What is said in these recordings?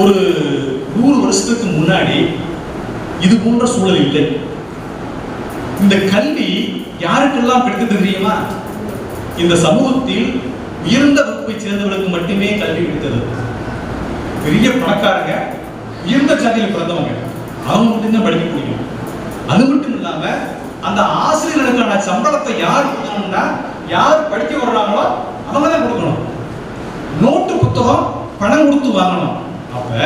ஒரு நூறு வருஷத்துக்கு முன்னாடி இது போன்ற சூழல் இல்லை. இந்த கல்வி யாருக்கெல்லாம் கிடைத்தது தெரியுமா? இந்த சமூகத்தில் உயர்ந்த வகுப்பை சேர்ந்தவர்களுக்கு மட்டுமே கல்வி கிடைத்தது. பெரிய பணக்காரங்க உயர்ந்த ஜாதியில் பிறந்தவங்க அவங்க மட்டும்தான் படிக்க முடியும். அது மட்டும் இல்லாம அந்த ஆசிரியர்களுக்கான சம்பளத்தை யார் கொடுக்கணும்னா யார் படிக்க வர்றாங்களோ அவங்க தான் கொடுக்கணும். நோட்டு புத்தகம் பணம் கொடுத்து வாங்கணும். அப்ப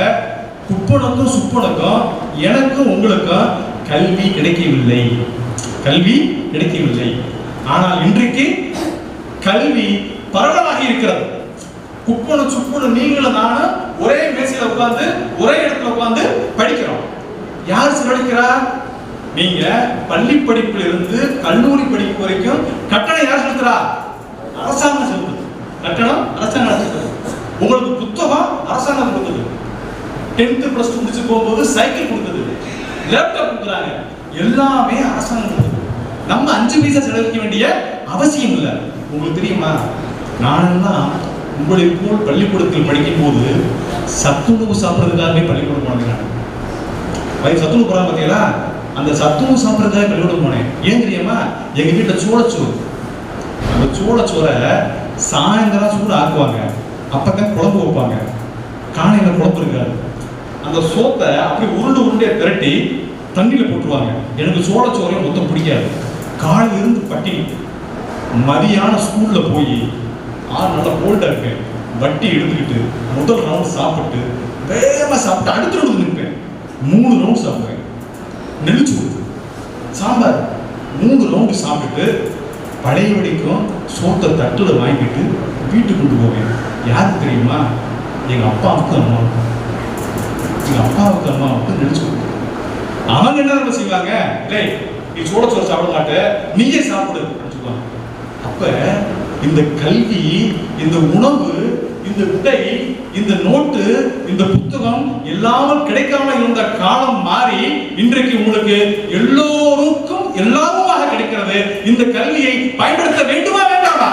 குப்பனுக்கும் சுப்பனுக்கும் எனக்கும் உங்களுக்கும் கல்வி கிடைக்கவில்லை. கல்வி கிடைக்கவில்லை. ஆனால் இன்றைக்கு கல்வி பரவலாக இருக்கிறது. குப்பன சுப்பனும் நீங்களும் நானும் ஒரே மேசையில உட்கார்ந்து ஒரே இடத்துல உட்கார்ந்து படிக்கிறோம். யார் செலவழிக்கிறா? நீங்க பள்ளி படிப்புல இருந்து கல்லூரி படிப்பு வரைக்கும் கட்டணம் யார் செலுத்துறா? அரசாங்கம் செலுத்துது. கட்டணம் அரசாங்கம் செலுத்துது. உங்களுக்கு புத்தகம் அரசாங்கம் கொடுக்குது. டென்த்து ப்ளஸ் டூ முடிச்சு போகும்போது சைக்கிள் கொடுக்குது. லேப்டாப் கொடுக்குறாங்க. எல்லாமே அரசாங்கம் கொடுக்குது. நம்ம அஞ்சு பைசா செலவழிக்க வேண்டிய அவசியம் இல்லை. உங்களுக்கு தெரியுமா? நானெல்லாம் உங்களை போல் பள்ளிக்கூடத்தில் படிக்கும் போது சத்துணவு சாப்பிட்றதுக்காகவே பள்ளிக்கூடம் போனேன் நான். வயிறு சத்துணவு போறாங்க பார்த்தீங்களா அந்த சத்துணவு சாப்பிட்றதுக்காக பள்ளிக்கூடம் போனேன். ஏன் தெரியுமா? எங்க வீட்டில் சோளச்சோறு. அந்த சோளச்சோறை சாயந்தரம் சூடு ஆக்குவாங்க. அப்பதான் குழம்பு வைப்பாங்க. காலையில குழம்பு இருக்காது. அந்த சோத்தை அப்படி உருண்டு உருண்டே திரட்டி தண்ணியில் போட்டுருவாங்க. எனக்கு சோளச்சோறையை மொத்தம் பிடிக்காது. காலையில் இருந்து பட்டி மதியான ஸ்கூலில் போய் ஆறு நல்லா போல்டா இருக்கேன். வட்டி எடுத்துக்கிட்டு முதல் ரவுண்ட் சாப்பிட்டு வேகமாக சாப்பிட்டு அடுத்த ரவுண்ட் நிற்பேன். மூணு ரவுண்ட் சாப்பிடுவேன். நெளிச்சு சாம்பார். மூணு ரவுண்டு சாப்பிட்டுட்டு பழைய வடிக்கும் சோத்தை தட்டில் வாங்கிட்டு வீட்டுக்கு கொண்டு போவேன். யாருக்கு தெரியுமா? எங்கள் அப்பா அம்மா அம்மா. அப்பாவுக்கு அம்மாவுக்கு நினைச்சு அவங்க என்ன தெரியுமா செய்வாங்க? டேய் நீ சோட சோறு சாப்பிட மாட்ட நீயே சாப்பிடு அப்படின்னு சொல்லுவாங்க. அப்ப இந்த கல்வி இந்த உணவு இந்த உடை இந்த நோட்டு இந்த புத்தகம் எல்லாமும் கிடைக்காம இருந்த காலம் மாறி இன்றைக்கு உங்களுக்கு எல்லோருக்கும் எல்லாமுமாக கிடைக்கிறது. இந்த கல்வியை பயன்படுத்த வேண்டுமா வேண்டாமா?